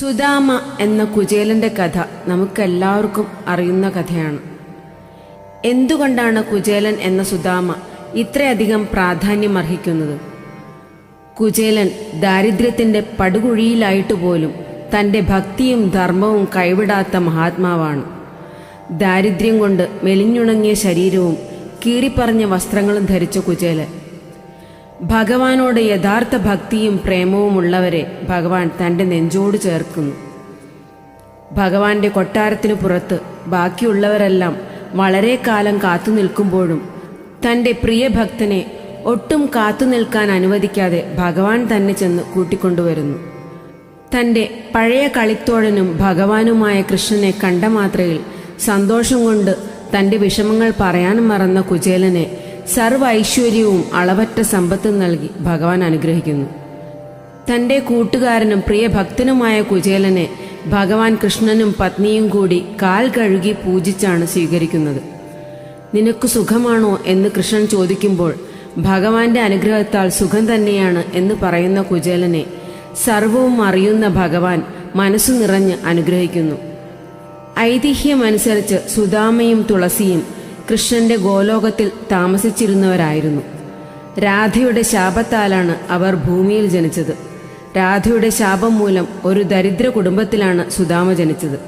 സുദാമ എന്ന കുചേലന്റെ കഥ നമുക്കെല്ലാവർക്കും അറിയുന്ന കഥയാണ്. എന്തുകൊണ്ടാണ് കുചേലൻ എന്ന സുദാമ ഇത്രയധികം പ്രാധാന്യം അർഹിക്കുന്നത് കുചേലൻ ദാരിദ്ര്യത്തിന്റെ പടുകുഴിയിലായിട്ട് പോലും തന്റെ ഭക്തിയും ധർമ്മവും കൈവിടാത്ത മഹാത്മാവാണ്. ദാരിദ്ര്യം കൊണ്ട് മെലിഞ്ഞുണങ്ങിയ ശരീരവും കീറിപ്പറഞ്ഞ വസ്ത്രങ്ങളും ധരിച്ച കുചേലൻ ഭഗവാനോട് യഥാർത്ഥ ഭക്തിയും പ്രേമവും ഉള്ളവരെ ഭഗവാൻ തന്റെ നെഞ്ചോട് ചേർക്കുന്നു. ഭഗവാന്റെ കൊട്ടാരത്തിനു പുറത്ത് ബാക്കിയുള്ളവരെല്ലാം വളരെ കാലം കാത്തു നിൽക്കുമ്പോഴും തന്റെ പ്രിയ ഭക്തനെ ഒട്ടും കാത്തു നിൽക്കാൻ അനുവദിക്കാതെ ഭഗവാൻ തന്നെ ചെന്ന് കൂട്ടിക്കൊണ്ടുവരുന്നു. തന്റെ പഴയ കളിത്തോഴനും ഭഗവാനുമായ കൃഷ്ണനെ കണ്ട മാത്രയിൽ സന്തോഷം കൊണ്ട് തന്റെ വിഷമങ്ങൾ പറയാൻ മറന്ന കുചേലനെ സർവ ഐശ്വര്യവും അളവറ്റ സമ്പത്തും നൽകി ഭഗവാൻ അനുഗ്രഹിക്കുന്നു. തന്റെ കൂട്ടുകാരനും പ്രിയ ഭക്തനുമായ കുചേലനെ ഭഗവാൻ കൃഷ്ണനും പത്നിയും കൂടി കാൽ കഴുകി പൂജിച്ചാണ് സ്വീകരിക്കുന്നത്. നിനക്ക് സുഖമാണോ എന്ന് കൃഷ്ണൻ ചോദിക്കുമ്പോൾ ഭഗവാന്റെ അനുഗ്രഹത്താൽ സുഖം തന്നെയാണ് എന്ന് പറയുന്ന കുചേലനെ സർവവും അറിയുന്ന ഭഗവാൻ മനസ്സു നിറഞ്ഞ് അനുഗ്രഹിക്കുന്നു. ഐതിഹ്യമനുസരിച്ച് സുദാമയും തുളസിയും കൃഷ്ണന്റെ ഗോലോകത്തിൽ താമസിച്ചിരുന്നവരായിരുന്നു. രാധയുടെ ശാപത്താലാണ് അവർ ഭൂമിയിൽ ജനിച്ചത്. രാധയുടെ ശാപം മൂലം ഒരു ദരിദ്ര കുടുംബത്തിലാണ് സുദാമ ജനിച്ചത്.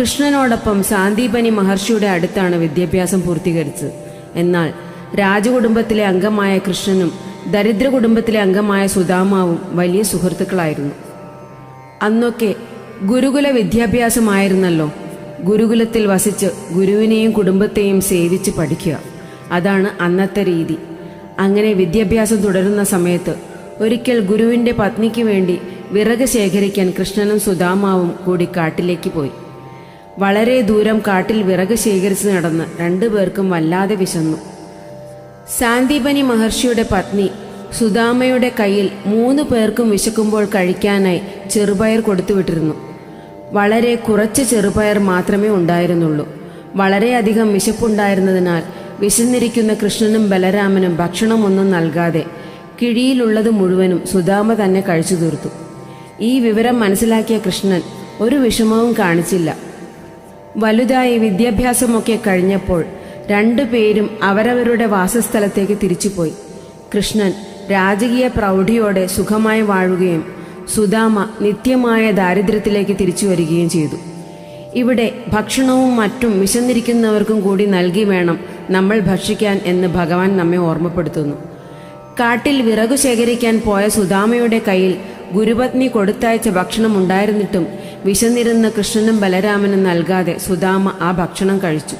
കൃഷ്ണനോടൊപ്പം സാന്ദീപനി മഹർഷിയുടെ അടുത്താണ് വിദ്യാഭ്യാസം പൂർത്തീകരിച്ചത്. എന്നാൽ രാജകുടുംബത്തിലെ അംഗമായ കൃഷ്ണനും ദരിദ്ര കുടുംബത്തിലെ അംഗമായ സുദാമാവും വലിയ സുഹൃത്തുക്കളായിരുന്നു. അന്നൊക്കെ ഗുരുകുല വിദ്യാഭ്യാസമായിരുന്നല്ലോ. ഗുരുകുലത്തിൽ വസിച്ച് ഗുരുവിനെയും കുടുംബത്തെയും സേവിച്ച് പഠിക്കുക. അതാണ് അന്നത്തെ രീതി. അങ്ങനെ വിദ്യാഭ്യാസം തുടരുന്ന സമയത്ത് ഒരിക്കൽ ഗുരുവിന്റെ പത്നിക്ക് വേണ്ടി വിറക് ശേഖരിക്കാൻ കൃഷ്ണനും സുദാമാവും കൂടി കാട്ടിലേക്ക് പോയി. വളരെ ദൂരം കാട്ടിൽ വിറക് ശേഖരിച്ച് നടന്ന് രണ്ടുപേർക്കും വല്ലാതെ വിശന്നു. സാന്ദീപനി മഹർഷിയുടെ പത്നി സുദാമയുടെ കയ്യിൽ മൂന്ന് പേർക്കും വിശക്കുമ്പോൾ കഴിക്കാനായി ചെറുപയർ കൊടുത്തുവിട്ടിരുന്നു. വളരെ കുറച്ച് ചെറുപയർ മാത്രമേ ഉണ്ടായിരുന്നുള്ളൂ. വളരെയധികം വിശപ്പുണ്ടായിരുന്നതിനാൽ വിശന്നിരിക്കുന്ന കൃഷ്ണനും ബലരാമനും ഭക്ഷണമൊന്നും നൽകാതെ കിഴിയിലുള്ളത് മുഴുവനും സുദാമ തന്നെ കഴിച്ചു തീർത്തു. ഈ വിവരം മനസ്സിലാക്കിയ കൃഷ്ണൻ ഒരു വിഷമവും കാണിച്ചില്ല. വലുതായി വിദ്യാഭ്യാസമൊക്കെ കഴിഞ്ഞപ്പോൾ രണ്ടുപേരും അവരവരുടെ വാസസ്ഥലത്തേക്ക് തിരിച്ചുപോയി. കൃഷ്ണൻ രാജകീയ പ്രൗഢിയോടെ സുഖമായി വാഴുകയും സുദാമ നിത്യമായ ദാരിദ്ര്യത്തിലേക്ക് തിരിച്ചു വരികയും ചെയ്തു. ഇവിടെ ഭക്ഷണവും മറ്റും വിശന്നിരിക്കുന്നവർക്കും കൂടി നൽകി വേണം നമ്മൾ ഭക്ഷിക്കാൻ എന്ന് ഭഗവാൻ നമ്മെ ഓർമ്മപ്പെടുത്തുന്നു. കാട്ടിൽ വിറകു ശേഖരിക്കാൻ പോയ സുദാമയുടെ കയ്യിൽ ഗുരുപത്നി കൊടുത്തയച്ച ഭക്ഷണം ഉണ്ടായിരുന്നിട്ടും വിശന്നിരുന്ന കൃഷ്ണനും ബലരാമനും നൽകാതെ സുദാമ ആ ഭക്ഷണം കഴിച്ചു.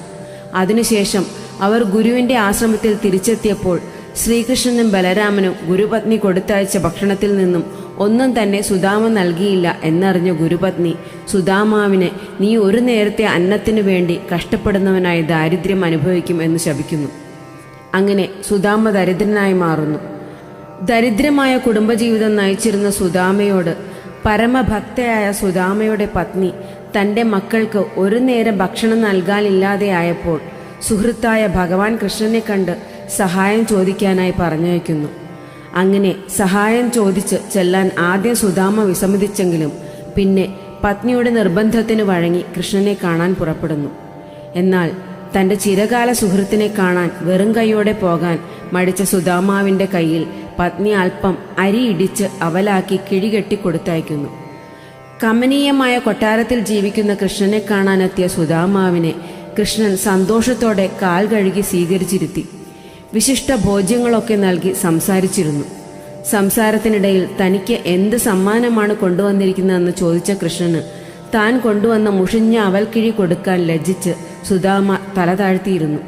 അതിനുശേഷം അവർ ഗുരുവിന്റെ ആശ്രമത്തിൽ തിരിച്ചെത്തിയപ്പോൾ ശ്രീകൃഷ്ണനും ബലരാമനും ഗുരുപത്നി കൊടുത്തയച്ച ഭക്ഷണത്തിൽ നിന്നും ഒന്നും തന്നെ സുദാമ നൽകിയില്ല എന്നറിഞ്ഞ ഗുരുപത്നി സുദാമാവിനെ നീ ഒരു നേരത്തെ അന്നത്തിനു വേണ്ടി കഷ്ടപ്പെടുന്നവനായി ദാരിദ്ര്യം അനുഭവിക്കും എന്ന് ശപിക്കുന്നു. അങ്ങനെ സുദാമ ദരിദ്രനായി മാറുന്നു. ദരിദ്രമായ കുടുംബജീവിതം നയിച്ചിരുന്ന സുദാമയോട് പരമഭക്തയായ സുദാമയുടെ പത്നി തന്റെ മക്കൾക്ക് ഒരു നേരം ഭക്ഷണം നൽകാനില്ലാതെയായപ്പോൾ സുഹൃത്തായ ഭഗവാൻ കൃഷ്ണനെ കണ്ട് സഹായം ചോദിക്കാനായി പറഞ്ഞയക്കുന്നു. അങ്ങനെ സഹായം ചോദിച്ച് ചെല്ലാൻ ആദ്യം സുദാമ വിസമ്മതിച്ചെങ്കിലും പിന്നെ പത്നിയുടെ നിർബന്ധത്തിന് വഴങ്ങി കൃഷ്ണനെ കാണാൻ പുറപ്പെടുന്നു. എന്നാൽ തന്റെ ചിരകാല സുഹൃത്തിനെ കാണാൻ വെറും കൈയോടെ പോകാൻ മടിച്ച സുദാമാവിന്റെ കയ്യിൽ പത്നി അല്പം അരി ഇടിച്ച് അവലാക്കി കിഴികെട്ടി കൊടുത്തയക്കുന്നു. കമനീയമായ കൊട്ടാരത്തിൽ ജീവിക്കുന്ന കൃഷ്ണനെ കാണാനെത്തിയ സുദാമാവിനെ കൃഷ്ണൻ സന്തോഷത്തോടെ കാൽ കഴുകി സ്വീകരിച്ചിരുത്തി. വിശിഷ്ട ഭോജ്യങ്ങളൊക്കെ നൽകി സംസാരിച്ചിരുന്നു. സംസാരത്തിനിടയിൽ തനിക്ക് എന്ത് സമ്മാനമാണ് കൊണ്ടുവന്നിരിക്കുന്നതെന്ന് ചോദിച്ച കൃഷ്ണന് താൻ കൊണ്ടുവന്ന മുഷിഞ്ഞ അവൽക്കിഴി കൊടുക്കാൻ ലജ്ജിച്ച് സുദാമ തല താഴ്ത്തിയിരുന്നു.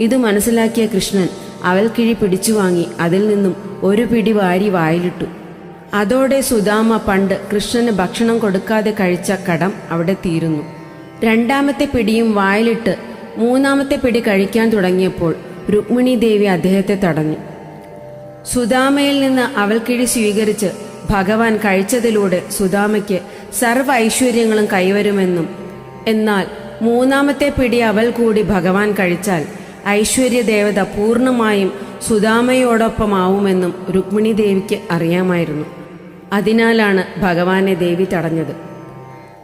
ഇത് മനസ്സിലാക്കിയ കൃഷ്ണൻ അവൽക്കിഴി പിടിച്ചു വാങ്ങി അതിൽ നിന്നും ഒരു പിടി വാരി വായിലിട്ടു. അതോടെ സുദാമ പണ്ട് കൃഷ്ണന് ഭക്ഷണം കൊടുക്കാതെ കഴിച്ച കടം അവിടെ തീരുന്നു. രണ്ടാമത്തെ പിടിയും വായിലിട്ട് മൂന്നാമത്തെ പിടി കഴിക്കാൻ തുടങ്ങിയപ്പോൾ രുക്മിണി ദേവി അദ്ദേഹത്തെ തടഞ്ഞു. സുദാമയിൽ നിന്ന് അവൾക്കിഴി സ്വീകരിച്ച് ഭഗവാൻ കഴിച്ചതിലൂടെ സുദാമയ്ക്ക് സർവ ഐശ്വര്യങ്ങളും കൈവരുമെന്നും എന്നാൽ മൂന്നാമത്തെ പിടി അവൾ കൂടി ഭഗവാൻ കഴിച്ചാൽ ഐശ്വര്യ ദേവത പൂർണമായും സുധാമയോടൊപ്പമാവുമെന്നും രുക്മിണി ദേവിക്ക് അറിയാമായിരുന്നു. അതിനാലാണ് ഭഗവാനെ ദേവി തടഞ്ഞത്.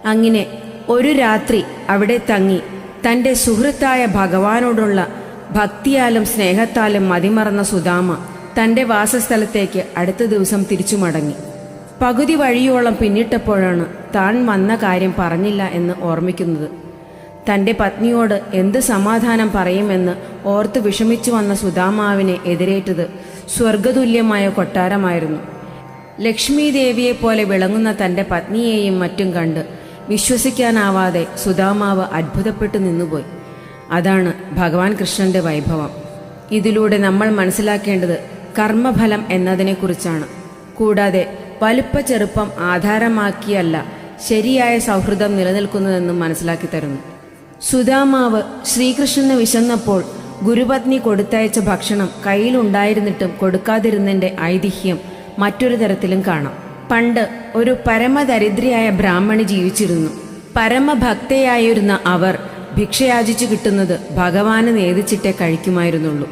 അങ്ങനെ ഒരു രാത്രി അവിടെ തങ്ങി തന്റെ സുഹൃത്തായ ഭഗവാനോടുള്ള ഭക്തിയാലും സ്നേഹത്താലും മതിമറന്ന സുദാമ തന്റെ വാസസ്ഥലത്തേക്ക് അടുത്ത ദിവസം തിരിച്ചു മടങ്ങി. പകുതി വഴിയോളം പിന്നിട്ടപ്പോഴാണ് താൻ വന്ന കാര്യം പറഞ്ഞില്ല എന്ന് ഓർമ്മിക്കുന്നത്. തന്റെ പത്നിയോട് എന്ത് സമാധാനം പറയുമെന്ന് ഓർത്ത് വിഷമിച്ചു വന്ന സുദാമാവിനെ എതിരേറ്റത് സ്വർഗതുല്യമായ കൊട്ടാരമായിരുന്നു. ലക്ഷ്മി ദേവിയെപ്പോലെ വിളങ്ങുന്ന തന്റെ പത്നിയെയും മറ്റും കണ്ട് വിശ്വസിക്കാനാവാതെ സുദാമാവ് അത്ഭുതപ്പെട്ടു നിന്നുപോയി. അതാണ് ഭഗവാൻ കൃഷ്ണന്റെ വൈഭവം. ഇതിലൂടെ നമ്മൾ മനസ്സിലാക്കേണ്ടത് കർമ്മഫലം എന്നതിനെക്കുറിച്ചാണ്. കൂടാതെ വലുപ്പ ചെറുപ്പം ആധാരമാക്കിയല്ല ശരിയായ സൗഹൃദം നിലനിൽക്കുന്നതെന്നും മനസ്സിലാക്കി തരുന്നു. സുധാമാവ് ശ്രീകൃഷ്ണന് വിശന്നപ്പോൾ ഗുരുപത്നി കൊടുത്തയച്ച ഭക്ഷണം കയ്യിലുണ്ടായിരുന്നിട്ടും കൊടുക്കാതിരുന്നതിന്റെ ഐതിഹ്യം മറ്റൊരു തരത്തിലും കാണാം. പണ്ട് ഒരു പരമദരിദ്രയായ ബ്രാഹ്മണി ജീവിച്ചിരുന്നു. പരമഭക്തയായിരുന്ന അവർ ഭിക്ഷയാചിച്ചു കിട്ടുന്നത് ഭഗവാന് നേദിച്ചിട്ടേ കഴിക്കുമായിരുന്നുള്ളൂ.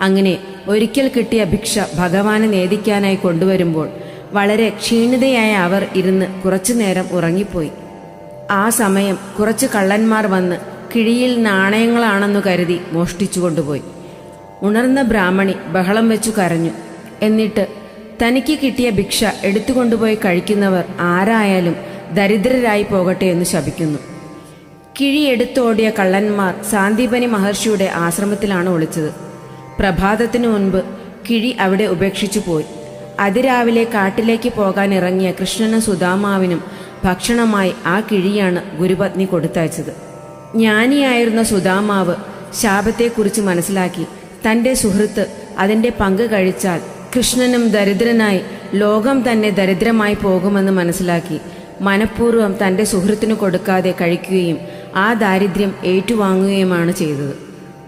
അങ്ങനെ ഒരിക്കൽ കിട്ടിയ ഭിക്ഷ ഭഗവാന് നേദിക്കാനായി കൊണ്ടുവരുമ്പോൾ വളരെ ക്ഷീണിതയായ അവർ ഇരുന്ന് കുറച്ചു നേരം ഉറങ്ങിപ്പോയി. ആ സമയം കുറച്ച് കള്ളന്മാർ വന്ന് കിഴിയിൽ നാണയങ്ങളാണെന്നു കരുതി മോഷ്ടിച്ചു കൊണ്ടുപോയി. ഉണർന്ന ബ്രാഹ്മണി ബഹളം വെച്ചു കരഞ്ഞു. എന്നിട്ട് തനിക്ക് കിട്ടിയ ഭിക്ഷ എടുത്തുകൊണ്ടുപോയി കഴിക്കുന്നവർ ആരായാലും ദരിദ്രരായി പോകട്ടെ എന്ന് ശപിക്കുന്നു. കിഴിയെടുത്തോടിയ കള്ളന്മാർ സാന്ദീപനി മഹർഷിയുടെ ആശ്രമത്തിലാണ് ഒളിച്ചത്. പ്രഭാതത്തിനു മുൻപ് കിഴി അവിടെ ഉപേക്ഷിച്ചു പോയി. അതിരാവിലെ കാട്ടിലേക്ക് പോകാൻ ഇറങ്ങിയ കൃഷ്ണനും സുധാമാവിനും ഭക്ഷണമായി ആ കിഴിയാണ് ഗുരുപത്നി കൊടുത്തയച്ചത്. ജ്ഞാനിയായിരുന്ന സുധാമാവ് ശാപത്തെക്കുറിച്ച് മനസ്സിലാക്കി തന്റെ സുഹൃത്ത് അതിന്റെ പങ്ക് കഴിച്ചാൽ കൃഷ്ണനും ദരിദ്രനായി ലോകം തന്നെ ദരിദ്രമായി പോകുമെന്ന് മനസ്സിലാക്കി മനഃപൂർവം തന്റെ സുഹൃത്തിനു കൊടുക്കാതെ കഴിക്കുകയും ആ ദാരിദ്ര്യം ഏറ്റുവാങ്ങുകയുമാണ് ചെയ്തത്.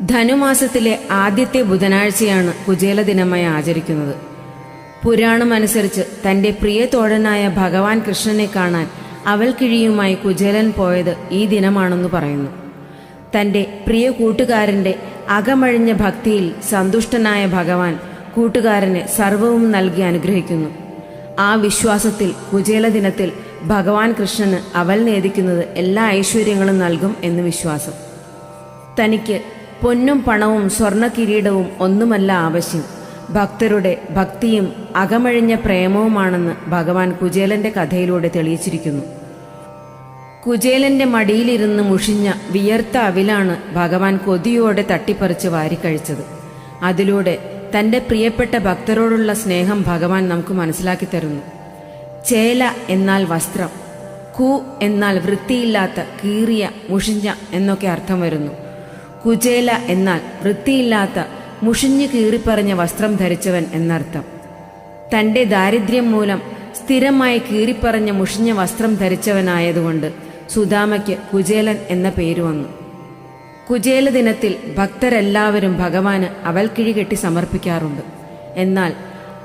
ധനുമാസത്തിലെ ആദ്യത്തെ ബുധനാഴ്ചയാണ് കുചേല ദിനമായി ആചരിക്കുന്നത്. പുരാണമനുസരിച്ച് തന്റെ പ്രിയ തോഴനായ ഭഗവാൻ കൃഷ്ണനെ കാണാൻ അവൽ കിഴിയുമായി കുചേലൻ പോയത് ഈ ദിനമാണെന്ന് പറയുന്നു. തന്റെ പ്രിയ കൂട്ടുകാരന്റെ അകമഴിഞ്ഞ ഭക്തിയിൽ സന്തുഷ്ടനായ ഭഗവാൻ കൂട്ടുകാരനെ സർവവും നൽകി അനുഗ്രഹിക്കുന്നു. ആ വിശ്വാസത്തിൽ കുചേല ദിനത്തിൽ ഭഗവാൻ കൃഷ്ണന് അവൽ നേദിക്കുന്നത് എല്ലാ ഐശ്വര്യങ്ങളും നൽകും എന്ന് വിശ്വാസം. തനിക്ക് പൊന്നും പണവും സ്വർണ കിരീടവും ഒന്നുമല്ല ആവശ്യം. ഭക്തരുടെ ഭക്തിയും അകമഴിഞ്ഞ പ്രേമവുമാണെന്ന് ഭഗവാൻ കുചേലന്റെ കഥയിലൂടെ തെളിയിച്ചിരിക്കുന്നു. കുചേലന്റെ മടിയിലിരുന്ന് മുഷിഞ്ഞ വിയർത്ത അവിലാണ് ഭഗവാൻ കൊതിയോടെ തട്ടിപ്പറിച്ച് വാരിക്കഴിച്ചത് അതിലൂടെ തന്റെ പ്രിയപ്പെട്ട ഭക്തരോടുള്ള സ്നേഹം ഭഗവാൻ നമുക്ക് മനസ്സിലാക്കി തരുന്നു. ചേല എന്നാൽ വസ്ത്രം കു എന്നാൽ വൃത്തിയില്ലാത്ത കീറിയ മുഷിഞ്ഞ എന്നൊക്കെ അർത്ഥം വരുന്നു. കുചേല എന്നാൽ വൃത്തിയില്ലാത്ത മുഷിഞ്ഞു കീറിപ്പറഞ്ഞ വസ്ത്രം ധരിച്ചവൻ എന്നർത്ഥം. തന്റെ ദാരിദ്ര്യം മൂലം സ്ഥിരമായി കീറിപ്പറഞ്ഞ മുഷിഞ്ഞ വസ്ത്രം ധരിച്ചവനായതുകൊണ്ട് സുദാമയ്ക്ക് കുചേലൻ എന്ന പേര് വന്നു. കുചേല ദിനത്തിൽ ഭക്തരെല്ലാവരും ഭഗവാന് അവൽക്കിഴി കെട്ടി സമർപ്പിക്കാറുണ്ട്. എന്നാൽ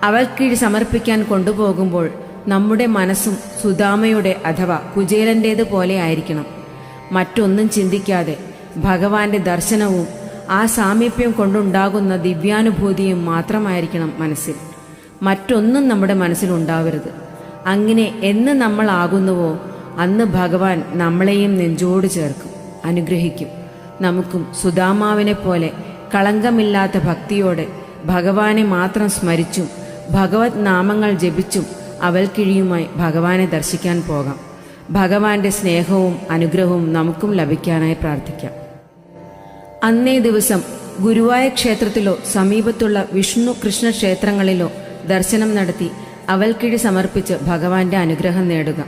അവൽക്കിഴി സമർപ്പിക്കാൻ കൊണ്ടുപോകുമ്പോൾ നമ്മുടെ മനസ്സും സുദാമയുടെ അഥവാ കുചേലന്റേത് പോലെ ആയിരിക്കണം. മറ്റൊന്നും ചിന്തിക്കാതെ ഭഗവാന്റെ ദർശനവും ആ സാമീപ്യം കൊണ്ടുണ്ടാകുന്ന ദിവ്യാനുഭൂതിയും മാത്രമായിരിക്കണം മനസ്സിൽ. മറ്റൊന്നും നമ്മുടെ മനസ്സിലുണ്ടാവരുത് അങ്ങനെ എന്ന് നമ്മൾ ആകുന്നുവോ അന്ന് ഭഗവാൻ നമ്മളെയും നെഞ്ചോട് ചേർക്കും അനുഗ്രഹിക്കും. നമുക്കും സുദാമാവിനെ പോലെ കളങ്കമില്ലാത്ത ഭക്തിയോടെ ഭഗവാനെ മാത്രം സ്മരിച്ചും ഭഗവത് നാമങ്ങൾ ജപിച്ചും അവൽക്കിഴിയുമായി ഭഗവാനെ ദർശിക്കാൻ പോകാം. ഭഗവാന്റെ സ്നേഹവും അനുഗ്രഹവും നമുക്കും ലഭിക്കാനായി പ്രാർത്ഥിക്കാം. അന്നേ ദിവസം ഗുരുവായ ക്ഷേത്രത്തിലോ സമീപത്തുള്ള വിഷ്ണു കൃഷ്ണ ക്ഷേത്രങ്ങളിലോ ദർശനം നടത്തി അവൽക്കിഴി സമർപ്പിച്ച് ഭഗവാന്റെ അനുഗ്രഹം നേടുക.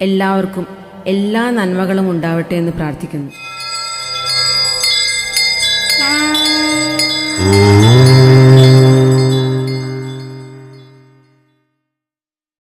എല്ലാവർക്കും എല്ലാ നന്മകളും ഉണ്ടാവട്ടെ എന്ന് പ്രാർത്ഥിക്കുന്നു.